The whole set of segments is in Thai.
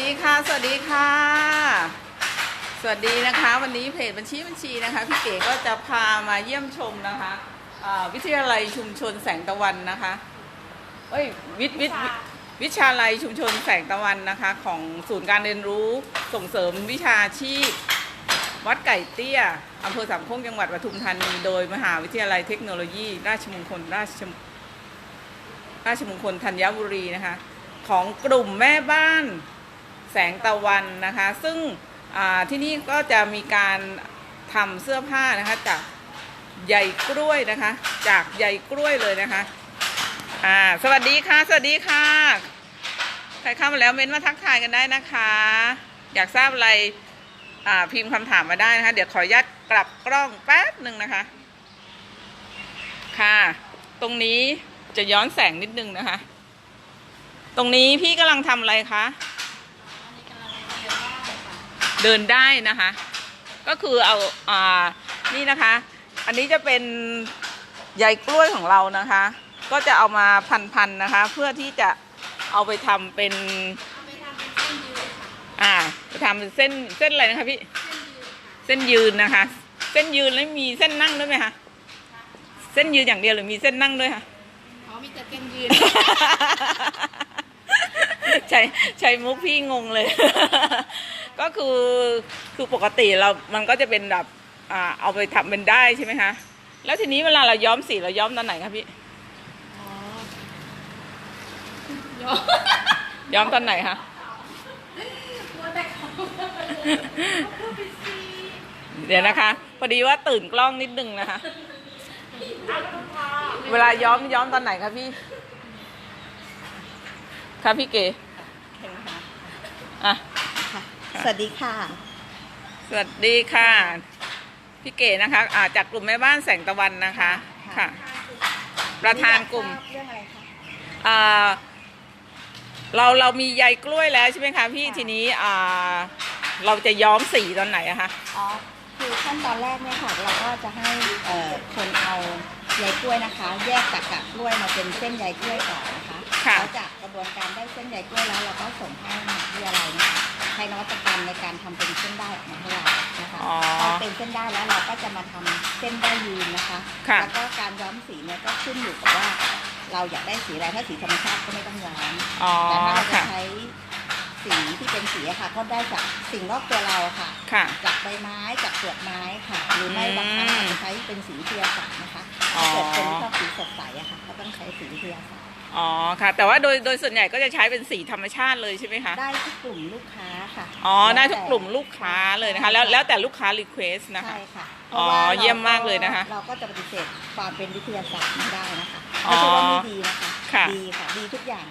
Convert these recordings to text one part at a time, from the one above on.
ดีค่ะ สวัสดีค่ะ สวัสดีนะคะ วันนี้เพจบัญชีบัญชีนะคะพี่เก๋ก็จะพามาเยี่ยมชมนะคะวิทยาลัยชุมชนแสงตะวันนะคะเอ้ยวิทย์วิทย์วิชาลัยชุมชนแสงตะวันนะคะ ของศูนย์การเรียนรู้ส่งเสริมวิชาชีพ วัดไก่เตี้ยอำเภอสามโคกจังหวัดปทุมธานีโดยมหาวิทยาลัยเทคโนโลยี ราชมงคลราชราชมงคลธัญบุรีนะคะ ของกลุ่มแม่บ้าน แสงตะวันนะคะ ซึ่งที่นี่ก็จะมีการทำเสื้อผ้านะคะจากใยกล้วยนะคะ จากใยกล้วยเลยนะคะอ่าสวัสดีค่ะ สวัสดีค่ะ ใครเข้ามาแล้วเม้นมาทักทายกันได้นะคะ อยากทราบอะไรอ่าพิมพ์คำถามมาได้นะคะ เดี๋ยวขออนุญาตกลับกล้องแป๊บหนึ่งนะคะ ค่ะ ตรงนี้จะย้อนแสงนิดนึงนะคะ ตรงนี้พี่กำลังทำอะไรคะ เดินได้นะคะ ก็คือเอาอ่านี่นะคะ อันนี้จะเป็นใยกล้วยของเรานะคะ ก็จะเอามาพันๆนะคะ เพื่อที่จะเอาไปทำเป็นเอาไปทำเป็นเส้นยืดค่ะอ่าไปทำเป็นเส้นเส้นอะไรนะคะพี่เส้นยืดค่ะเส้นยืนนะคะ เส้นยืนแล้วมีเส้นนั่งด้วยไหมคะเส้นยืนอย่างเดียวหรือมีเส้นนั่งด้วยคะอ๋อมีแต่เส้นยืดใช้ใช้มุกพี่งงเลย ก็คือคือปกติเรา มันก็จะเป็นแบบอ่าเอาไปทำเป็นได้ใช่ไหมคะ แล้วทีนี้เวลาเราย้อมสีเราย้อมตอนไหนคะพี่อ๋อย้อนย้อมตอนไหนคะมัวแต่ของพูดไปสิเดี๋ยวนะคะ พอดีว่าตื่นกล้องนิดนึงนะคะ เวลาย้อมย้อมตอนไหนคะพี่คะพี่เก๋อะ สวัสดีค่ะ สวัสดีค่ะ พี่เก๋นะคะอ่าจากกลุ่มแม่บ้านแสงตะวันนะคะค่ะ ประธานกลุ่มเรื่องอะไรคะ อ่าเราเรามีใยกล้วยแล้วใช่ไหมคะพี่ค่ะ ทีนี้อ่าเราจะย้อมสีตอนไหนอะคะ อ๋อ คือขั้นตอนแรกเนี่ยค่ะ เราก็จะให้เอ่อคนเอาใยกล้วยนะคะ แยกจากกากกล้วยมาเป็นเส้นใยกล้วยก่อนนะคะค่ะ แล้วจากกระบวนการได้เส้นใยกล้วยแล้วเราก็ส่งให้มหาวิทยาลัยนะคะ ใช้นวัตกรรมในการทำเป็นเส้นได้ออกมาให้เรานะคะอ๋อพอเป็นเส้นได้แล้วเราก็จะมาทำเส้นได้ยืนนะคะ ค่ะ แล้วก็การย้อมสีเนี่ยก็ขึ้นอยู่กับว่า เราอยากได้สีอะไรถ้าสีธรรมชาติก็ไม่ต้องย้อมอ๋อแต่ถ้าเราจะค่ะ ใช้สีที่เป็นสีอะค่ะ ก็ได้จากสิ่งรอบตัวเราค่ะ ค่ะ จากใบไม้จากเปลือกไม้ค่ะ หรือไม่อืมบางครั้งอาจจะใช้เป็นสีวิทยาศาสตร์นะคะอ๋อ ถ้าเกิดคนชอบสีสดใสอะค่ะ ก็ต้องใช้สีวิทยาศาสตร์ อ๋อค่ะ แต่ว่าโดยโดยส่วนใหญ่ก็จะใช้เป็นสีธรรมชาติเลยใช่ไหมคะได้ทุกกลุ่มลูกค้าค่ะอ๋อแวได้แต่ทุกกลุ่มลูกค้าเลยนะคะ แล้วแล้วแต่ลูกค้ารีเควสนะคะ ใช่ค่ะอ๋อพราะว่าราเยี่ยมมากเลยนะคะเราก็จะปฏิเสธความเป็นวิทยาศาสตร์ไม่ได้นะคะอ๋อไม่ใช่ว่าไม่ดีนะคะค่ะดีค่ะดีทุกอย่าง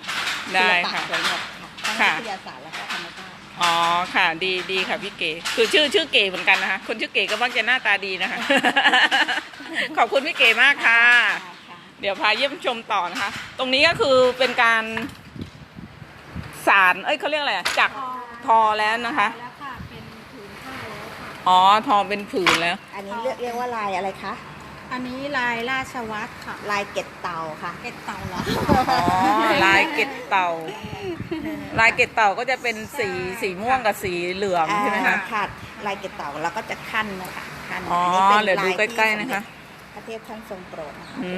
ได้ศิลปค่ะสวยหมดค่ะทั้งค่ะ วิทยาศาสตร์และก็ธรรมชาติอ๋อค่ะ ดีดีค่ะพี่เก๋คือชื่อชื่อเก๋เหมือนกันนะคะ คนชื่อเก๋ก็มักจะหน้าตาดีนะคะ ขอบคุณพี่เก๋มากค่ะ ค่ะ เดี๋ยวพาเยี่ยมชมต่อนะคะ ตรงนี้ก็คือเป็นการสาร เอ้ยเขาเรียกอะไรอะจักรทอแล้วนะคะ แล้วค่ะ เป็นผืนผ้าแล้วค่ะ อ๋อ ทอเป็นผืนแล้ว อันนี้เรียกเรียกว่าลายอะไรคะ อันนี้ลายราชวัตรค่ะ ลายเกล็ดเต่าค่ะ เก็ดเต่าเหรอ อ๋อ ลายเกล็ดเต่า ลายเกล็ดเต่าก็จะเป็นสีสีม่วงกับสีเหลืองใช่ไหมคะค่ะลายเกล็ดเต่าเราก็จะขั้นนะคะขั้นอ๋ออันนี้เป็นเดี๋ยวดูลายใกล้ๆนะคะพระเทพท่านทรงโปรดนะคะอื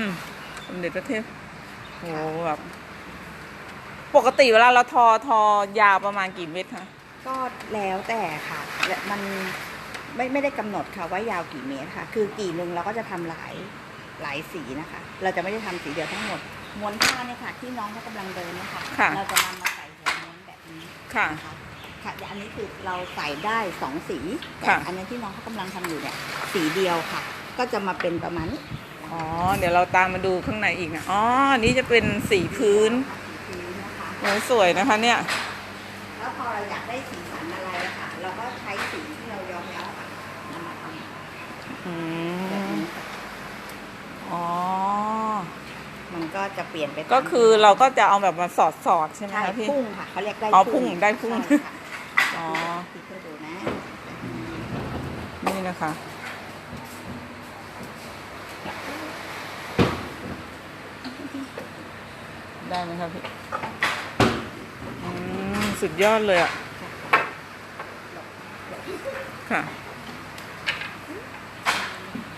มสมเด็จพระเทพโหแบบปกติเวลาเราทอทอยาวประมาณกี่เมตรคะก็แล้วแต่ค่ะและมันไม่ไม่ได้กำหนดค่ะว่ายาวกี่เมตรค่ะ คือกี่หนึ่งเราก็จะทำหลายหลายสีนะคะ เราจะไม่ได้ทำสีเดียวทั้งหมดม้วนผ้าเนี่ยค่ะ ที่น้องเขากำลังเดินเนี่ยค่ะ ค่ะ เราจะนำมาใส่หัวม้วนแบบนี้ค่ะ นะคะค่ะอันนี้คือเราใส่ได้สองสีแต่ค่ะ อันนี้ที่น้องเขากำลังทำอยู่เนี่ยสีเดียวค่ะ ก็จะมาเป็นประมาณนี้อ๋อ เดี๋ยวเราตามมาดูข้างในอีกนะ อ๋ออันนี้จะเป็นสีพื้นสีพื้นนะคะโอ้สวยนะคะเนี่ย แล้วพอเราอยากได้สีสันอะไรอะค่ะ เราก็ใช้สีที่เราย้อมแล้วค่ะนำมาทำอืแบบม นี้ค่ะอ๋อ มันก็จะเปลี่ยนไปตามก็คือเราก็จะเอาแบบมาสอดสอดๆใช่ไหมใช่คะพี่ พุ่งค่ะเขาเรียกได้อ๋อพุ่งได้พุ่งใช่ค่ะอ๋อคิดให้ดูนะ นี่นะคะ ได้ไหมครับพี่อืมสุดยอดเลยอะ ค่ะ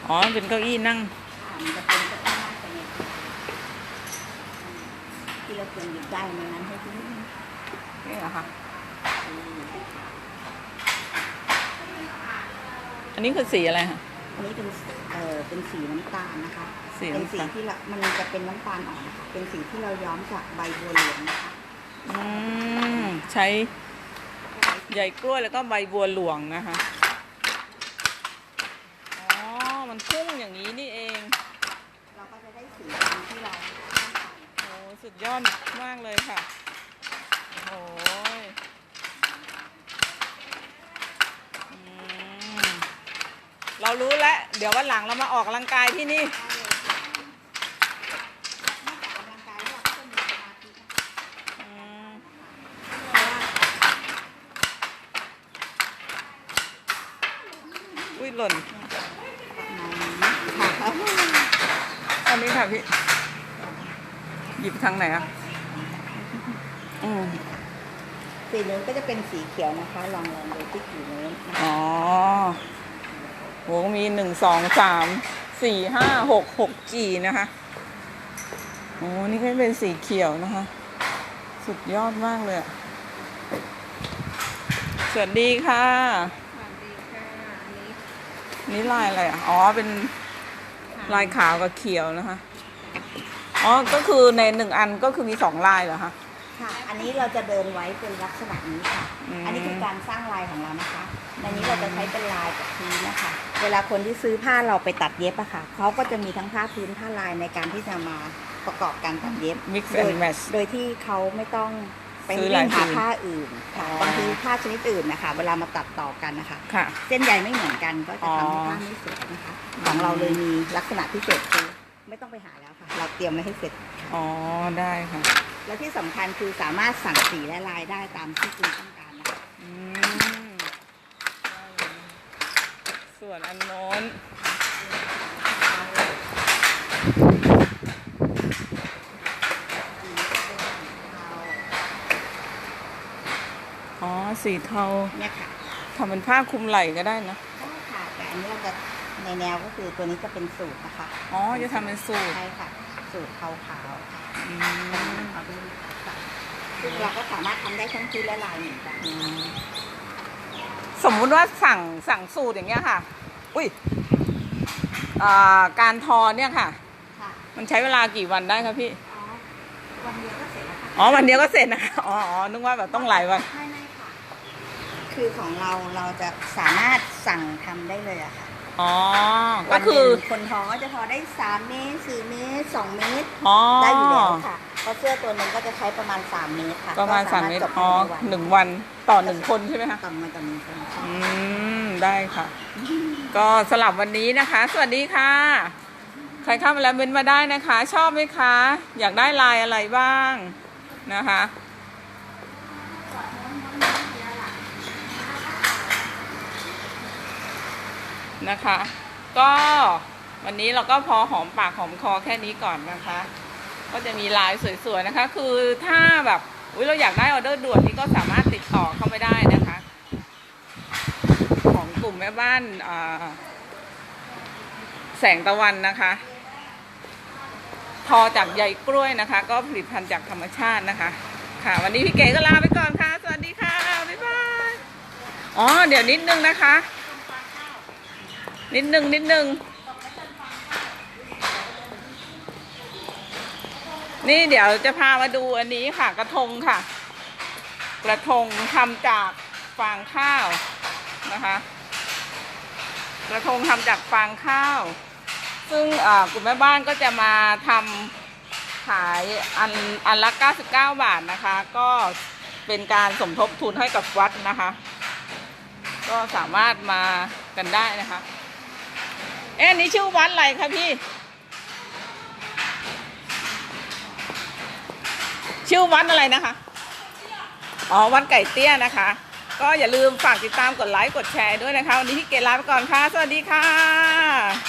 อ๋อ เป็นเก้าอี้นั่ง อ่ามันจะเป็นกระตั้งไปเนี่ยที่เราควรหยิบได้ในนั้นให้ที่นิดนึงนี่เหรอคะ อันนี้คือสีอะไรคะ อันนี้เป็นเอ่อเป็นสีน้ำตาลนะคะ สีเป็นน้ำสีตาลที่เรามันจะเป็นน้ำตาลอ่อนนะคะเป็นสีที่เราย้อมจากใบบัวเหลืองนะคะอืมใช้ใหญ่กล้วยแล้วก็ใบบัวหลวงนะคะ อ๋อ มันพุ่งอย่างนี้นี่เอง เราก็จะได้สีตามที่เราต้องการโอ้สุดยอดมากเลยค่ะ โอ้ยอืมเรารู้แล้ว เดี๋ยววันหลังเรามาออกกำลังกายที่นี่ ได้เลยค่ะนอกจากออกกำลังกายแล้วเราก็จะมีสมาธินะคะ อืม เพราะว่า อุ้ย หล่นประมาณนี้ค่ะอันนี้ค่ะพี่ หยิบทางไหนอะอืมสีนู้นก็จะเป็นสีเขียวนะคะ ลองลองดูที่สีนู้นนะคะอ๋อโหมีหนึ่งสองสามสี่ห้าหกหกจีนะคะโอ้นี่ก็เป็นสีเขียวนะคะ สุดยอดมากเลยอะสวัสดีค่ะสวัสดีค่ะอันนี้ นี่ลายอะไรอะ อ๋อ เป็นลายขาวกับเขียวนะคะ อ๋อ ก็คือในหนึ่งอันก็คือมีสองลายเหรอคะ ค่ะ อันนี้เราจะเดินไว้เป็นลักษณะนี้ค่ะ อืม อันนี้คือการสร้างลายของเรานะคะในนี้เราจะใช้เป็นลายกับพื้นนะคะ เวลาคนที่ซื้อผ้าเราไปตัดเย็บอะค่ะ เขาก็จะมีทั้งผ้าพื้นผ้าลายในการที่จะมาประกอบการตัดเย็บ Mix โดย and match โดยที่เขาไม่ต้อง ไปซื้อวิ่ลายงหาพื้นผ้าอื่นค่ะอ๋อบางทีผ้าชนิดอื่นนะคะ เวลามาตัดต่อกันนะคะ ค่ะ เส้นใยไม่เหมือนกันก็จะทำให้อ๋อผ้าไม่สวยนะคะ ของเราเลยมีลักษณะพิเศษคือไม่ต้องไปหาแล้วค่ะ เราเตรียมไว้ให้เสร็จ อ๋อได้ค่ะและที่สำคัญคือสามารถสั่งสีและลายได้ตามที่คุณต้องการนะคะ อืมส่วนอันโน้น สีเทาเนี่ยค่ะทำเป็นผ้าคลุมไหล่ก็ได้นะได้ค่ะแต่อันนี้เราจะในแนวก็คือตัวนี้จะเป็นสูตรนะคะอ๋อจะทำเป็นสูตรใช่ค่ะ สูตรขาวขาวๆค่ะอืมเอาด้วยค่ะซึ่งเราก็สามารถทำได้ทั้งชุดและลายเหมือนกันสมมุติว่าสั่งสั่งสูตรอย่างเงี้ยค่ะ อุ้ยอ่าการทอเนี่ยค่ะค่ะ มันใช้เวลากี่วันได้คะพี่ อ๋อ วันเดียวก็เสร็จแล้วค่ะอ๋อ วันเดียวก็เสร็จนะคะอ๋ออ๋อนึกว่าแบบต้องหลายวันไม่ไม่ ค่ะคือของเราเราจะสามารถสั่งทำได้เลยอะค่ะอ๋อ ก็วันหคืนึ่องคนท้องก็จะทอได้3เมตร4เมตร2เมตร อ๋อได้อยู่แล้วค่ะเพราะเสื้อตัวหนึงก็จะใช้ประมาณ3เมตรค่ะประมาณก็สามเมตรจบอ๋อภายในวันหนึ่งวันต่อหนึ่งคนใช่ไหมคะ ต่อมาต่อหนึ่งคนใช่อืม ได้ค่ะ ก็สลับวันนี้นะคะ สวัสดีค่ะ ใครเข้ามาแล้วเม้นมาได้นะคะ ชอบไหมคะ อยากได้ลายอะไรบ้างนะคะ นะคะ ก็วันนี้เราก็พอหอมปากหอมคอแค่นี้ก่อนนะคะ ก็จะมีลายสวยๆนะคะ คือถ้าแบบอุ้ยเราอยากได้ออเดอร์ด่วนนี่ก็สามารถติดต่อเข้าไปได้นะคะ ของกลุ่มแม่บ้านแสงตะวันนะคะทอจากใยกล้วยนะคะ ก็ผลิตภัณฑ์จากธรรมชาตินะคะ ค่ะ วันนี้พี่เก๋ก็ลาไปก่อนค่ะ สวัสดีค่ะ บ๊ายบาย อ๋อ เดี๋ยวนิดนึงนะคะ นิดนึงนิดนึงนี่เดี๋ยวจะพามาดูอันนี้ค่ะ กระทงค่ะ กระทงทำจากฟางข้าวนะคะ กระทงทำจากฟางข้าว ซึ่งกลุ่มแม่บ้านก็จะมาทำขายอันอันละ 99 บาทนะคะ ก็เป็นการสมทบทุนให้กับวัดนะคะ ก็สามารถมากันได้นะคะ เอ๊ะอันนี้ชื่อวัดอะไรคะพี่ ชื่อวัดอะไรนะคะ อ๋อ วัดไก่เตี้ยนะคะ ก็อย่าลืมฝากติดตามกดไลค์กดแชร์ด้วยนะคะ วันนี้พี่เกลลาไปก่อนค่ะ สวัสดีค่ะ